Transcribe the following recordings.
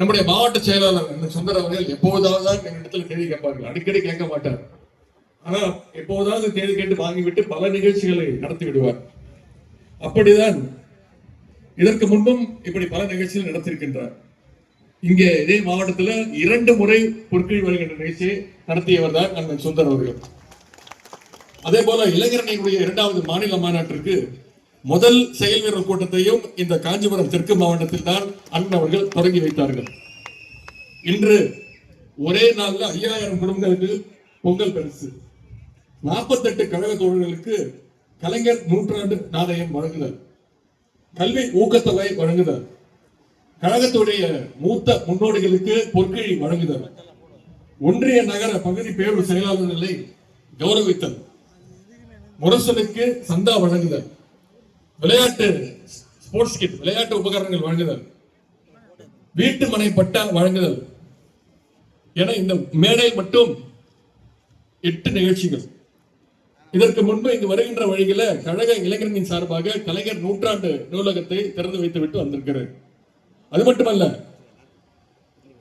நம்முடைய மாவட்ட செயலாளர் அந்த சுந்தர் அவர்கள் எப்போதாவது தான் இடத்துல தேதி கேட்பார்கள். அடிக்கடி கேட்க மாட்டார். ஆனா எப்போதாவது தேதி கேட்டு வாங்கிவிட்டு பல நிகழ்ச்சிகளை நடத்தி விடுவார். அப்படிதான் இதற்கு முன்பும் இப்படி பல நிகழ்ச்சிகள் நடத்தியிருக்கின்றார். இங்கே இதே மாவட்டத்துல இரண்டு முறை பொற்கிழி வருகின்ற நிகழ்ச்சியை நடத்தியவர் தான் அண்ணன் சுந்தர் அவர்கள். அதே போல இளைஞரணியுடைய இரண்டாவது மாநில மாநாட்டிற்கு முதல் செயல் வீரர் கூட்டத்தையும் இந்த காஞ்சிபுரம் தெற்கு மாவட்டத்தில் தான் அண்ணன் அவர்கள் தொடங்கி வைத்தார்கள். இன்று ஒரே நாளில் ஐயாயிரம் குடும்பங்களுக்கு பொங்கல் பரிசு. நாற்பத்தெட்டு கழக தோழர்களுக்கு கலைஞர் நூற்றாண்டு நாணயம் வழங்குதல். கல்வி ஊக்கத்தொகை வழங்குதல். கழகத்துடைய மூத்த முன்னோடிகளுக்கு பொற்கிழி வழங்குதல். ஒன்றிய நகர பகுதி பேரூர் செயலாளர்களை கௌரவித்தல். முரசனுக்கு சந்தா வழங்குதல். விளையாட்டு ஸ்போர்ட்ஸ் கிட் விளையாட்டு உபகரணங்கள் வழங்குதல். வீட்டு மனை பட்டா வழங்குதல். என இந்த மேடை மட்டும் எட்டு நிகழ்ச்சிகள். இதற்கு முன்பு இங்கு வருகின்ற வழியில கழக இளைஞர்களின் சார்பாக கலைஞர் நூற்றாண்டு நூலகத்தை திறந்து வைத்து விட்டு வந்திருக்கிறது அது மட்டுமல்ல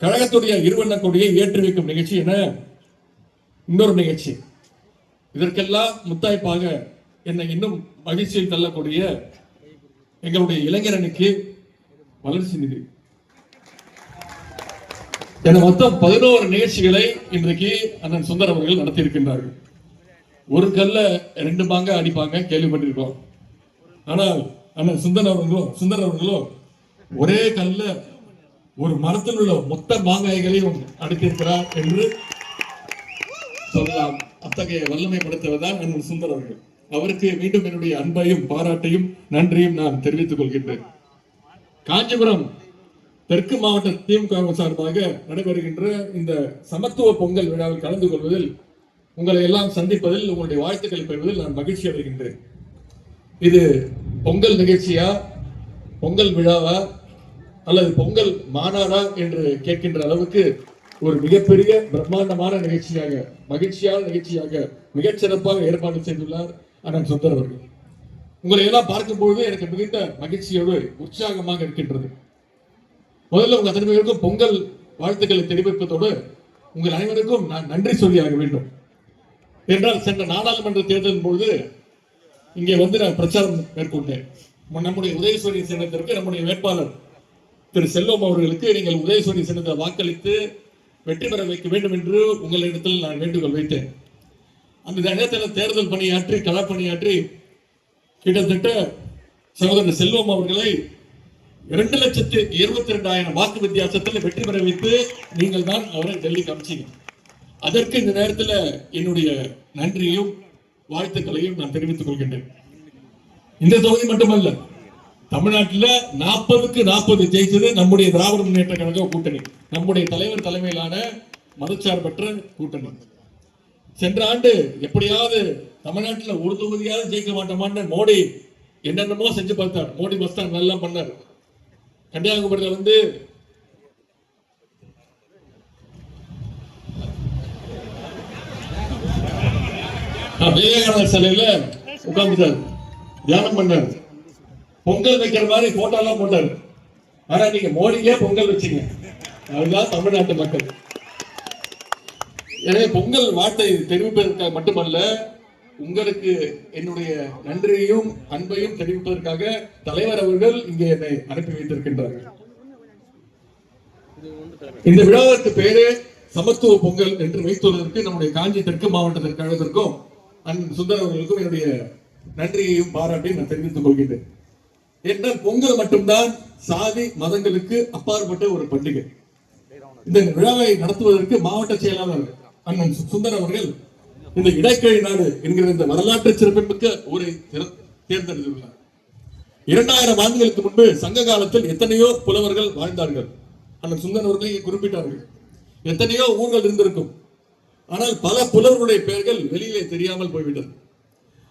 கழகத்துடைய இருவண்ண கொடியை ஏற்றி வைக்கும் நிகழ்ச்சி என இன்னொரு நிகழ்ச்சி. இதற்கெல்லாம் முத்தாய்ப்பாக என்னை இன்னும் மகிழ்ச்சியை தள்ளக்கூடிய எங்களுடைய இளைஞரனுக்கு வளர்ச்சி நிதி. என மொத்தம் பதினோரு நிகழ்ச்சிகளை இன்றைக்கு அண்ணன் சுந்தர் அவர்கள் நடத்தியிருக்கின்றார்கள். ஒரு கல்ல ரெண்டு பாங்க அடிப்பாங்க கேள்விப்பட்டிருக்கோம். ஆனால் அண்ணன் சுந்தர் அவர்களோ சுந்தர் அவர்களோ ஒரே கல்ல ஒரு மரத்தில் உள்ள மொத்த மாங்காய்களையும் அடித்திருக்கிறார் என்று சொல்லலாம். அத்தகைய வல்லமை படுத்துவதுதான் தான் அண்ணன் சுந்தர் அவர்கள். அவருக்கு மீண்டும் என்னுடைய அன்பையும் பாராட்டையும் நன்றியும் நான் தெரிவித்துக் கொள்கின்றேன். காஞ்சிபுரம் தெற்கு மாவட்ட திமுக சார்பாக நடைபெறுகின்ற இந்த சமத்துவ பொங்கல் விழாவில் கலந்து கொள்வதில் உங்களை எல்லாம் சந்திப்பதில் உங்களுடைய வாழ்த்துக்களை பெறுவதில் நான் மகிழ்ச்சி அடைகின்றேன். இது பொங்கல் நிகழ்ச்சியா பொங்கல் விழாவா அல்லது பொங்கல் மாநாடா என்று கேட்கின்ற அளவுக்கு ஒரு மிகப்பெரிய பிரம்மாண்டமான நிகழ்ச்சியாக மகிழ்ச்சியான நிகழ்ச்சியாக மிகச்சிறப்பாக ஏற்பாடு செய்துள்ளார் அண்ணன் சுந்தர் அவர்கள். உங்களை எல்லாம் பார்க்கும்பொழுது எனக்கு மிகுந்த மகிழ்ச்சியோடு உற்சாகமாக இருக்கின்றது. முதல்ல உங்கள் அத்தனை பேருக்கும் பொங்கல் வாழ்த்துக்களை தெரிவிப்பதோடு உங்கள் அனைவருக்கும் நான் நன்றி சொல்லியாக வேண்டும். என்றால் சென்ற நாடாளுமன்ற தேர்தலின் பொழுது இங்கே வந்து நான் பிரச்சாரம் மேற்கொண்டேன். நம்முடைய உதயசூரி சின்னத்திற்கு நம்முடைய வேட்பாளர் திரு செல்வம் அவர்களுக்கு நீங்கள் உதயசூரி சின்னத்தை வாக்களித்து வெற்றி பெற வைக்க வேண்டும் என்று உங்களிடத்தில் நான் வேண்டுகோள் வைத்தேன். அந்த நேரத்தில் தேர்தல் பணியாற்றி களப்பணியாற்றி கிட்டத்தட்ட சகோதரர் செல்வம் அவர்களை இரண்டு லட்சத்து இருபத்தி ரெண்டாயிரம் வாக்கு வித்தியாசத்தில் வெற்றி பெற வைத்து நீங்கள் தான் அவரை டெல்லிக்கு அமைச்சிங்க. அதற்கு இந்த நேரத்தில் என்னுடைய நன்றியும் வாழ்த்துக்களையும் நான் தெரிவித்துக் கொள்கின்றேன். இந்த தொகுதி மட்டுமல்ல தமிழ்நாட்டில் நாற்பதுக்கு நாற்பது ஜெயிச்சது நம்முடைய திராவிட முன்னேற்ற கழக கூட்டணி. நம்முடைய தலைவர் தலைமையிலான மதச்சார்பற்ற கூட்டணி. சென்ற ஆண்டு எப்படியாவது தமிழ்நாட்டில் ஒரு தொகுதியாவது ஜெயிக்க மாட்டோமான்னு மோடி என்னென்னமோ செஞ்சு பார்த்தார். மோடி மஸ்தான் நல்லா பண்ணார். கன்னியாகுமரியில வந்து விவேகானந்தர் சிலையில உட்கார்ந்துட்டார். தியானம் பண்ணார். பொங்கல் வைக்கிற மாதிரி போட்டோ எல்லாம் போட்டாரு. ஆனா நீங்க மோடியே பொங்கல் வச்சீங்க. அதுதான் தமிழ்நாட்டு மக்கள். எனவே பொங்கல் வார்த்தை தெரிவிப்பதற்காக மட்டுமல்ல உங்களுக்கு என்னுடைய நன்றியையும் அன்பையும் தெரிவிப்பதற்காக தலைவர் அவர்கள் இங்கே என்னை அனுப்பி வைத்திருக்கின்றார்கள் இந்த விழாவிற்கு பேரே சமத்துவ பொங்கல் என்று வைத்துள்ளதற்கு நம்முடைய காஞ்சி தெற்கு மாவட்டத்திற்கு கழகத்திற்கும் அண்ணன் சுந்தர் அவர்களுக்கும் என்னுடைய நன்றியையும் பாராட்டையும் நான் தெரிவித்துக் கொள்கின்றேன். என்றால் பொங்கல் மட்டும்தான் சாதி மதங்களுக்கு அப்பாற்பட்ட ஒரு பண்டிகை. இந்த விழாவை நடத்துவதற்கு மாவட்ட செயலாளர் அண்ணன் சு- சுந்தர் அவர்கள் இந்த இடைக்கழி நாடு என்கிற இந்த வரலாற்று சிறப்புமிக்க ஊரை தேர்ந்தெடுத்துள்ளார். இரண்டாயிரம் ஆண்டுகளுக்கு முன்பு சங்க காலத்தில் எத்தனையோ புலவர்கள் வாழ்ந்தார்கள். அண்ணன் சுந்தர் அவர்களை குறிப்பிட்டார்கள். எத்தனையோ ஊர்கள் இருந்திருக்கும். ஆனால் பல புலவர்களுடைய பெயர்கள் வெளியிலே தெரியாமல் போய்விட்டது.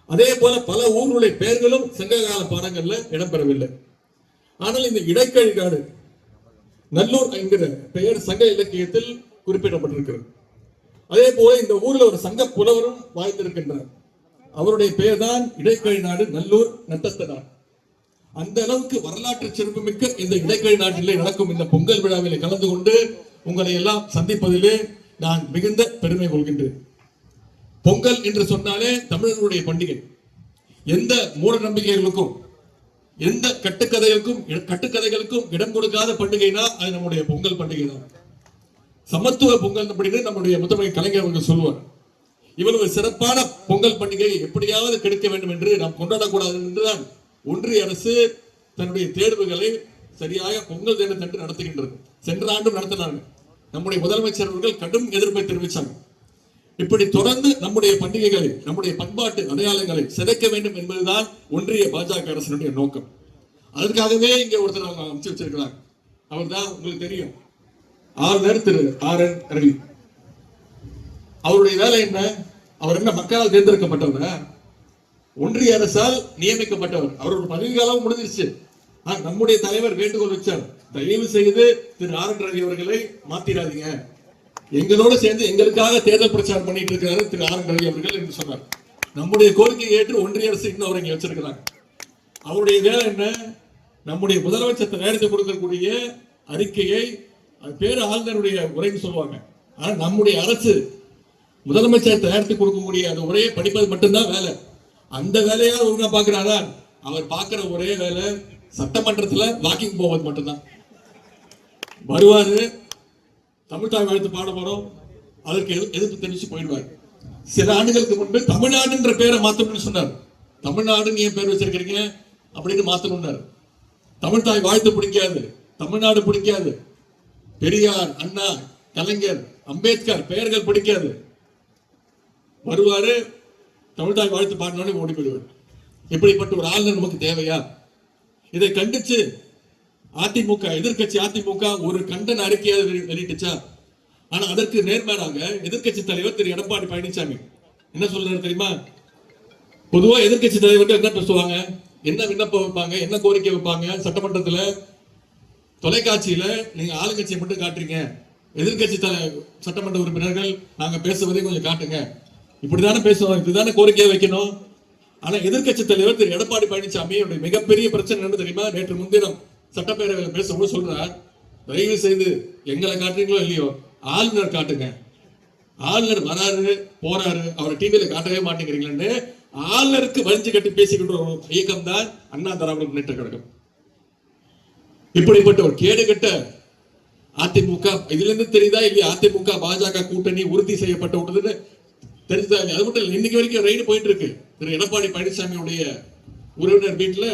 அதே போல பல ஊர்களுடைய பெயர்களும் சங்ககால பாடங்கள்ல இடம்பெறவில்லை. ஆனால் இந்த இடைக்கழி நாடு நல்லூர் என்கிற பெயர் சங்க இலக்கியத்தில் குறிப்பிடப்பட்டிருக்கிறது. அதே போல இந்த ஊர்ல ஒரு சங்க புலவரும் வாய்ந்திருக்கின்றார் அவருடைய பெயர் தான் இடைக்கழி நாடு நல்லூர் நட்டத்தனார் அந்த அளவுக்கு வரலாற்று சிறப்புமிக்க இந்த இடைக்கழி நாட்டிலே நடக்கும் இந்த பொங்கல் விழாவிலே கலந்து கொண்டு உங்களை எல்லாம் சந்திப்பதிலே நான் மிகுந்த பெருமை கொள்கின்றேன். பொங்கல் என்று சொன்னாலே தமிழர்களுடைய பண்டிகை. எந்த மூட நம்பிக்கைகளுக்கும் எந்த கட்டுக்கதைகளுக்கும் கட்டுக்கதைகளுக்கும் இடம் கொடுக்காத பண்டிகைனா அது நம்முடைய பொங்கல் பண்டிகை தான் சமத்துவ பொங்கல் அப்படின்னு நம்முடைய முதன்மை கலைஞர் அவர்கள் சொல்லுவார். இவ்வளவு சிறப்பான பொங்கல் பண்டிகை எப்படியாவது கிடைக்க வேண்டும் என்று நாம் கொண்டாடக்கூடாது என்றுதான் ஒன்றிய அரசு தன்னுடைய தேர்வுகளை சரியாக பொங்கல் தினத்தன்று நடத்துகின்றது. சென்ற ஆண்டும் நடத்தினார்கள். நம்முடைய முதலமைச்சர் அவர்கள் கடும் எதிர்ப்பை தெரிவித்தாங்க இப்படி தொடர்ந்து நம்முடைய பண்டிகைகளை நம்முடைய பண்பாட்டு அடையாளங்களை சிதைக்க வேண்டும் என்பதுதான் ஒன்றிய பாஜக அரசினுடைய நோக்கம். அதற்காகவே இங்கே ஒருத்தர் அவங்க அமைச்சு வச்சிருக்கிறாங்க அவர் தான் உங்களுக்கு தெரியும். ஆளுநர் திரு ஆர் என் ரவி அவருடைய வேலை என்ன? அவர் என்ன மக்களால் தேர்ந்தெடுக்கப்பட்டவர்? ஒன்றிய அரசால் நியமிக்கப்பட்டவர். அவரோட பதவி காலம் முடிஞ்சிருச்சு. நம்முடைய தலைவர் வேண்டுகோள் வச்சார். தயவு செய்து திரு ஆர் என் ரவி அவர்களை மாத்திராதீங்க. எங்களோட சேர்ந்து எங்களுக்காக தேர்தல் பிரச்சாரம் பண்ணிட்டு இருக்காரு திரு ஆர் என் ரவி அவர்கள் என்று சொன்னார். நம்முடைய கோரிக்கையை ஏற்று ஒன்றிய அரசு இன்னும் அவர் இங்க வச்சிருக்கிறாங்க. அவருடைய வேலை என்ன? நம்முடைய முதலமைச்சர் தயாரித்து கொடுக்கக்கூடிய அறிக்கையை அது பேரு ஆளுநருடைய உரைன்னு சொல்லுவாங்க. ஆனா நம்முடைய அரசு முதலமைச்சர் தயாரித்து கொடுக்கக்கூடிய அந்த உரையை படிப்பது மட்டும்தான் வேலை. அந்த வேலையா ஒழுங்கா பாக்குறாரா அவர் பார்க்கிற ஒரே வேலை சட்டமன்றத்துல வாக்கிங் போவது மட்டும்தான். வருவாரு தமிழ் தாய் வாழ்த்து பாட போறோம். அதற்கு எதிர்ப்பு தெரிவிச்சு போயிடுவார். சில ஆண்டுகளுக்கு முன்பு தமிழ்நாடுன்ற பேரை மாத்தணும்னு சொன்னார். தமிழ்நாடுன்னு ஏன் பேர் வச்சிருக்கிறீங்க? அப்படின்னு மாத்தணும்னாரு. தமிழ் தாய் வாழ்த்து பிடிக்காது. தமிழ்நாடு பிடிக்காது. பெரியார் அண்ணா கலைஞர் அம்பேத்கர் பெயர்கள் பிடிக்காது. வருவாரு தமிழ்தாய் வாழ்த்து பாடினோடனே ஓடி போயிடுவார் இப்படிப்பட்ட ஒரு ஆளுநர் நமக்கு தேவையா? இதை கண்டிச்சு அதிமுக எதிர்க்கட்சி அதிமுக ஒரு கண்டன அறிக்கையாக வெளியிட்டுச்சா? ஆனா அதற்கு நேர்மாறாக எதிர்கட்சி தலைவர் திரு. எடப்பாடி பழனிசாமி என்ன சொல்றாரு தெரியுமா? பொதுவா எதிர்கட்சி தலைவர்கள் என்ன பேசுவாங்க? என்ன விண்ணப்பம் வைப்பாங்க? என்ன கோரிக்கை வைப்பாங்க? சட்டமன்றத்துல தொலைக்காட்சியில நீங்க ஆளுங்கட்சியை மட்டும் காட்டுறீங்க. எதிர்க்கட்சி தலை சட்டமன்ற உறுப்பினர்கள் நாங்க பேசுவதை கொஞ்சம் காட்டுங்க. இப்படிதானே பேசுவோம் இப்படிதானே கோரிக்கையை வைக்கணும். ஆனா எதிர்க்கட்சி தலைவர் திரு. எடப்பாடி பழனிசாமி அவருடைய மிகப்பெரிய பிரச்சனை என்ன தெரியுமா? நேற்று முன்தினம் சட்டப்பேரவையில் பேசும்போது சொல்றார். தயவு செய்து எங்களை காட்டுறீங்களோ இல்லையோ ஆளுநர் காட்டுங்க. ஆளுநர் வராரு போறாரு அவரை டிவியில காட்டவே மாட்டேங்கிறீங்களேன்னு ஆளுநருக்கு வலிஞ்சு கட்டி பேசிக்கின்ற ஒரு இயக்கம் தான் அண்ணா திராவிட முன்னேற்ற கழகம். இப்படிப்பட்ட ஒரு கேடுகட்ட அதிமுக இதுல இருந்து தெரியுதா இல்லையா? அதிமுக பாஜக கூட்டணி உறுதி செய்யப்பட்ட விட்டதுன்னு தெரிஞ்சதா இல்லையா? அது மட்டும் இல்லை இன்னைக்கு வரைக்கும் ரைடு போயிட்டு இருக்கு. திரு. எடப்பாடி பழனிசாமியுடைய உறவினர் வீட்டில்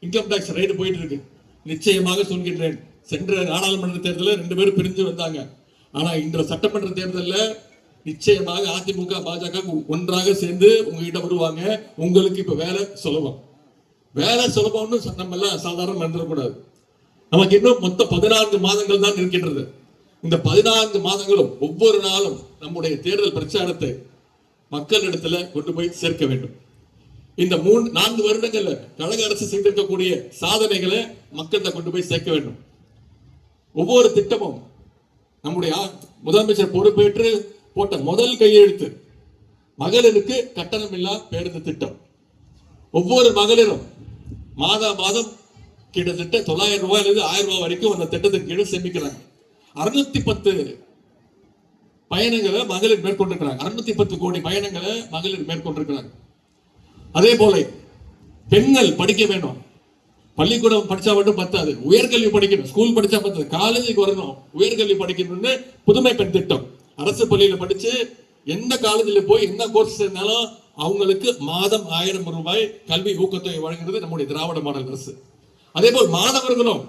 இன்கம் டாக்ஸ் ரைடு போயிட்டு இருக்கு. நிச்சயமாக சொல்கின்றேன். சென்ற நாடாளுமன்ற தேர்தலில் ரெண்டு பேரும் பிரிஞ்சு வந்தாங்க. ஆனா இன்ற சட்டமன்ற தேர்தலில் நிச்சயமாக அதிமுக பாஜக ஒன்றாக சேர்ந்து உங்ககிட்ட வருவாங்க. உங்களுக்கு இப்ப வேலை சுலபம். வேலை சுலபம்னு சொ- நம்ம எல்லாம் சாதாரண மறந்துடக்கூடாது நமக்கு இன்னும் மொத்தம் பதினான்கு மாதங்கள் தான் இருக்கின்றது. இந்த பதினான்கு மாதங்களும் ஒவ்வொரு நாளும் நம்முடைய தேர்தல் பிரச்சாரத்தை மக்களிடத்துல கொண்டு போய் சேர்க்க வேண்டும். இந்த மூணு நான்கு வருடங்கள்ல கழக அரசு செய்திருக்கக்கூடிய சாதனைகளை மக்கள்கிட்ட கொண்டு போய் சேர்க்க வேண்டும். ஒவ்வொரு திட்டமும் நம்முடைய முதலமைச்சர் பொறுப்பேற்று போட்ட முதல் கையெழுத்து மகளிருக்கு கட்டணமில்லா பேருந்து திட்டம். ஒவ்வொரு மகளிரும் மாதா மாதம் கிட்டத்தட்ட தொள்ளாயிரம் ரூபாயிலிருந்து ஆயிரம் ரூபாய் வரைக்கும் அந்த திட்டத்தின் கீழே சேமிக்கிறாங்க. அறுநூத்தி பத்து பயணங்களை மகளிர் மேற்கொண்டிருக்கிறாங்க. அறுநூத்தி பத்து கோடி பயணங்களை மகளிர் மேற்கொண்டிருக்கிறாங்க. அதே போல பெண்கள் படிக்க வேண்டும். பள்ளிக்கூடம் படிச்சா மட்டும் பத்தாது. உயர்கல்வி படிக்கணும். ஸ்கூல் படிச்சா பத்தாது. காலேஜுக்கு வரணும். உயர்கல்வி படிக்கணும்னு புதுமை பெண் திட்டம். அரசு பள்ளியில படிச்சு எந்த காலேஜில் போய் என்ன கோர்ஸ் சேர்ந்தாலும் அவங்களுக்கு மாதம் ஆயிரம் ரூபாய் கல்வி ஊக்கத்தொகை வழங்குறது நம்முடைய திராவிட மாடல் அரசு. அதே போல் மாணவர்களும்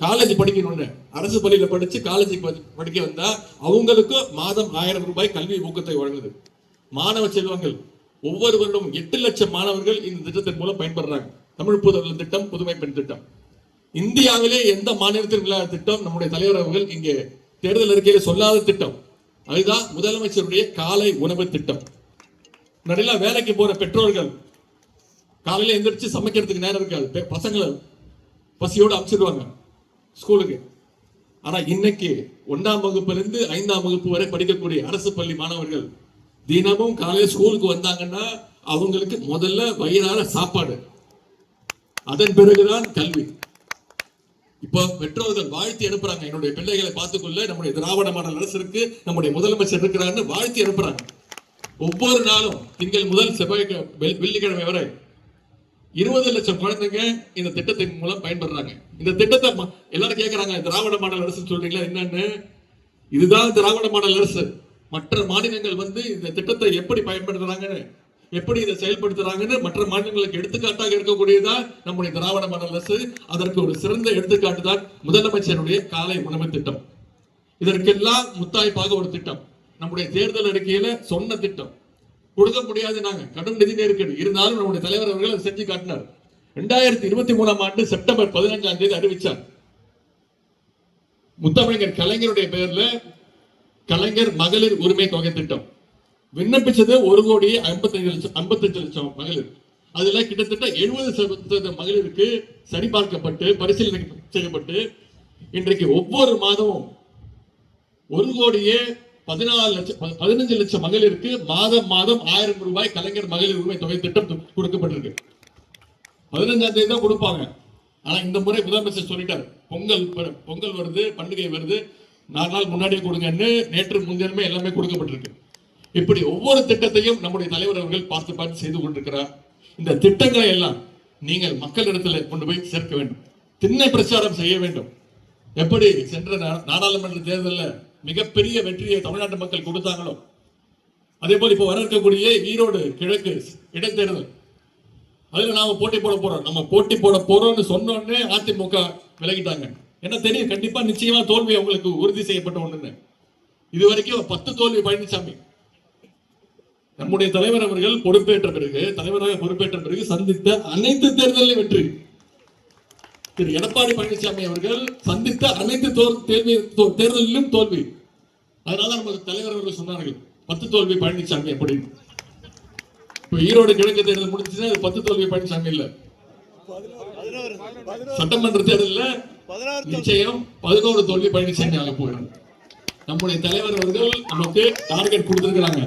காலேஜ் படிக்கணும்னு அரசு பள்ளியில படிச்சு காலேஜுக்கு படிக்க வந்தா அவங்களுக்கு மாதம் ஆயிரம் ரூபாய் கல்வி ஊக்கத்தொகை வழங்குது. மாணவ செல்வங்கள் ஒவ்வொரு வருடமும் எட்டு லட்சம் மாணவர்கள் இந்த திட்டத்தின் மூலம் பயன்படுறாங்க தமிழ் புதல் திட்டம் புதுமை பெண் திட்டம். இந்தியாவிலே எந்த மாநிலத்தில் இல்லாத திட்டம் நம்முடைய தலைவர் அவர்கள் இங்கே தேர்தல் அறிக்கையில் சொல்லாத திட்டம். அதுதான் முதலமைச்சருடைய காலை உணவு திட்டம். நிறைய வேலைக்கு போற பெற்றோர்கள் காலையில எந்திரிச்சு சமைக்கிறதுக்கு நேரம் இருக்காது. பசங்களை பசியோட அனுப்பிச்சிடுவாங்க ஸ்கூலுக்கு. ஆனா இன்னைக்கு ஒன்றாம் வகுப்புலேருந்து ஐந்தாம் வகுப்பு வரை படிக்கக்கூடிய அரசு பள்ளி மாணவர்கள் தினமும் காலையில ஸ்கூலுக்கு வந்தாங்கன்னா அவங்களுக்கு முதல்ல வயிறார சாப்பாடு. அதன் பிறகுதான் கல்வி. இப்போ பெற்றோர்கள் வாழ்த்தி அனுப்புறாங்க. என்னுடைய பிள்ளைகளை பார்த்துக்கொள்ள நம்முடைய திராவிட மாடல் அரசிற்கு நம்முடைய முதலமைச்சர் இருக்கிறான்னு வாழ்த்தி அனுப்புறாங்க. ஒவ்வொரு நாளும் திங்கள் முதல் செவ்வாய் வெள்ளிக்கிழமை வரை இருபது லட்சம் குழந்தைங்க இந்த திட்டத்தின் மூலம் பயன்படுறாங்க. இந்த திட்டத்தை ம- எல்லாரும் கேட்கறாங்க திராவிட மாடல் அரசு சொல்றீங்களா? என்னன்னு? இதுதான் திராவிட மாடல் அரசு. மற்ற மாநிலங்கள் வந்து இந்த திட்டத்தை எப்படி பயன்படுத்துறாங்கன்னு எப்படி இதை செயல்படுத்துறாங்கன்னு மற்ற மாநிலங்களுக்கு எடுத்துக்காட்டாக இருக்கக்கூடியதா நம்முடைய திராவிட மாடல் அரசு. அதற்கு ஒரு சிறந்த எடுத்துக்காட்டு தான் முதலமைச்சருடைய காலை உணவு திட்டம். இதற்கெல்லாம் முத்தாய்ப்பாக ஒரு திட்டம். நம்முடைய தேர்தல் அறிக்கையில சொன்ன திட்டம். கொடுக்க முடியாது நாங்க. கடும் நிதி நெருக்கடி. இருந்தாலும் நம்முடைய தலைவர் அவர்கள் அதை செஞ்சு காட்டினார். ரெண்டாயிரத்தி இருபத்தி மூணாம் ஆண்டு செப்டம்பர் பதினஞ்சாம் தேதி அறிவிச்சார். முத்தமிழர் கலைஞருடைய பெயர்ல கலைஞர் மகளிர் உரிமை தொகை திட்டம். விண்ணப்பிச்சது ஒரு கோடி ஐம்பத்தஞ்சு லட்சம் ஐம்பத்தஞ்சு லட்சம் மகளிர். அதுல கிட்டத்தட்ட எழுபது சதவீத மகளிருக்கு சரிபார்க்கப்பட்டு பரிசீலனை செய்யப்பட்டு இன்றைக்கு ஒவ்வொரு மாதமும் ஒரு கோடியே பதினாலு லட்சம் பதினஞ்சு லட்சம் மகளிருக்கு மாதம் மாதம் ஆயிரம் ரூபாய் கலைஞர் மகளிர் உரிமை தொகை திட்டம் கொடுக்கப்பட்டிருக்கு. பதினஞ்சாம் தேதி தான் கொடுப்பாங்க. ஆனா இந்த முறை முதலமைச்சர் சொல்லிட்டார். பொங்கல் பொங்கல் வருது பண்டிகை வருது நாலு நாள் முன்னாடியே கொடுங்கன்னு நேற்று முன்தினமே எல்லாமே கொடுக்கப்பட்டிருக்கு. இப்படி ஒவ்வொரு திட்டத்தையும் நம்முடைய தலைவர் அவர்கள் பார்த்து பார்த்து செய்து கொண்டிருக்கிறார். இந்த திட்டங்களை எல்லாம் நீங்கள் மக்களிடத்தில் கொண்டு போய் சேர்க்க வேண்டும். திண்ணை பிரச்சாரம் செய்ய வேண்டும். எப்படி சென்ற நாடாளுமன்ற தேர்தலில் மிகப்பெரிய வெற்றியை தமிழ்நாட்டு மக்கள் கொடுத்தாங்களோ? அதே போல் இப்போ வர இருக்கக்கூடிய ஈரோடு கிழக்கு இடைத்தேர்தல். அதுல நாம போட்டி போட போறோம். நம்ம போட்டி போட போறோம்னு சொன்னோடனே அதிமுக விலகிட்டாங்க. என்ன தெரியும்? கண்டிப்பா நிச்சயமா தோல்வி அவங்களுக்கு உறுதி செய்யப்பட்ட ஒண்ணுன்னு. இது வரைக்கும் பத்து தோல்வி பழனிசாமி நம்முடைய தலைவர் அவர்கள் பொறுப்பேற்ற பிறகு தலைவராக பொறுப்பேற்ற பிறகு சந்தித்த அனைத்து தேர்தலிலும் வெற்றி. திரு எடப்பாடி பழனிசாமி அவர்கள் சந்தித்த அனைத்து தோல் தேர்வி தேர்தலிலும் தோல்வி. அதனால நமது தலைவர் அவர்கள் சொன்னார்கள் பத்து தோல்வி பழனிசாமி அப்படின்னு. இப்ப ஈரோடு கிழக்கு தேர்தல் முடிஞ்சுன்னா அது பத்து தோல்வி பழனிசாமி இல்ல. சட்டமன்ற தேர்தலில் நிச்சயம் பதினோரு தோல்வி பழனிசாமி ஆக போகிறாங்க நம்முடைய தலைவர் அவர்கள் நமக்கு டார்கெட் கொடுத்திருக்கிறாங்க.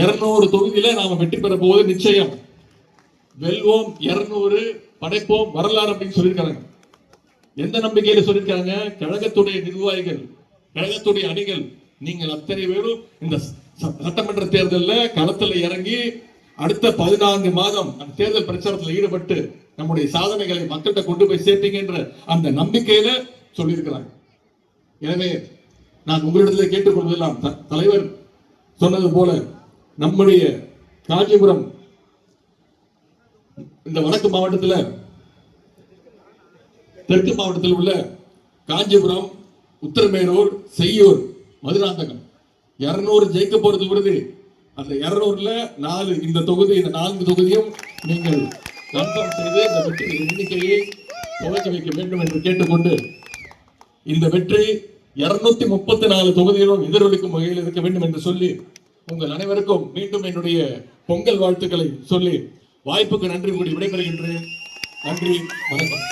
இருநூறு தொகுதியில நாம வெற்றி பெற போவது நிச்சயம். வெல்வோம் இருநூறு படைப்போம் வரலாறு அப்படின்னு சொல்லியிருக்காங்க. எந்த நம்பிக்கையில சொல்லியிருக்காங்க? கழகத்துடைய நிர்வாகிகள் கழகத்துடைய அணிகள். நீங்கள் அத்தனை பேரும் இந்த ச- சட்டமன்ற தேர்தலில் களத்தில் இறங்கி அடுத்த பதினான்கு மாதம் அந்த தேர்தல் பிரச்சாரத்தில் ஈடுபட்டு நம்முடைய சாதனைகளை மக்கள்கிட்ட கொண்டு போய் சேர்ப்பீங்கன்ற அந்த நம்பிக்கையில சொல்லியிருக்கிறாங்க. எனவே நான் உங்களிடத்தில் கேட்டுக்கொள்வதெல்லாம் த- தலைவர் சொன்னது போல நம்முடைய காஞ்சிபுரம் இந்த வடக்கு மாவட்டத்தில் தெற்கு மாவட்டத்தில் உள்ள காஞ்சிபுரம் உத்தரமேரூர் செய்யூர் மதுராந்தகம். இரநூறு ஜெயிக்க போறது உறுதி அந்த இரநூறுல நாலு இந்த தொகுதி இந்த நான்கு தொகுதியும் நீங்கள் கன்ஃபார்ம் செய்து இந்த வெற்றி எண்ணிக்கையை துவக்கி வைக்க வேண்டும் என்று கேட்டுக்கொண்டு இந்த வெற்றி இருநூத்தி முப்பத்தி நாலு தொகுதிகளும் எதிரொலிக்கும் வகையில் இருக்க வேண்டும் என்று சொல்லி உங்கள் அனைவருக்கும் மீண்டும் என்னுடைய பொங்கல் வாழ்த்துக்களை சொல்லி வாய்ப்புக்கு நன்றி கூடி விடைபெறுகின்றேன். நன்றி வணக்கம்.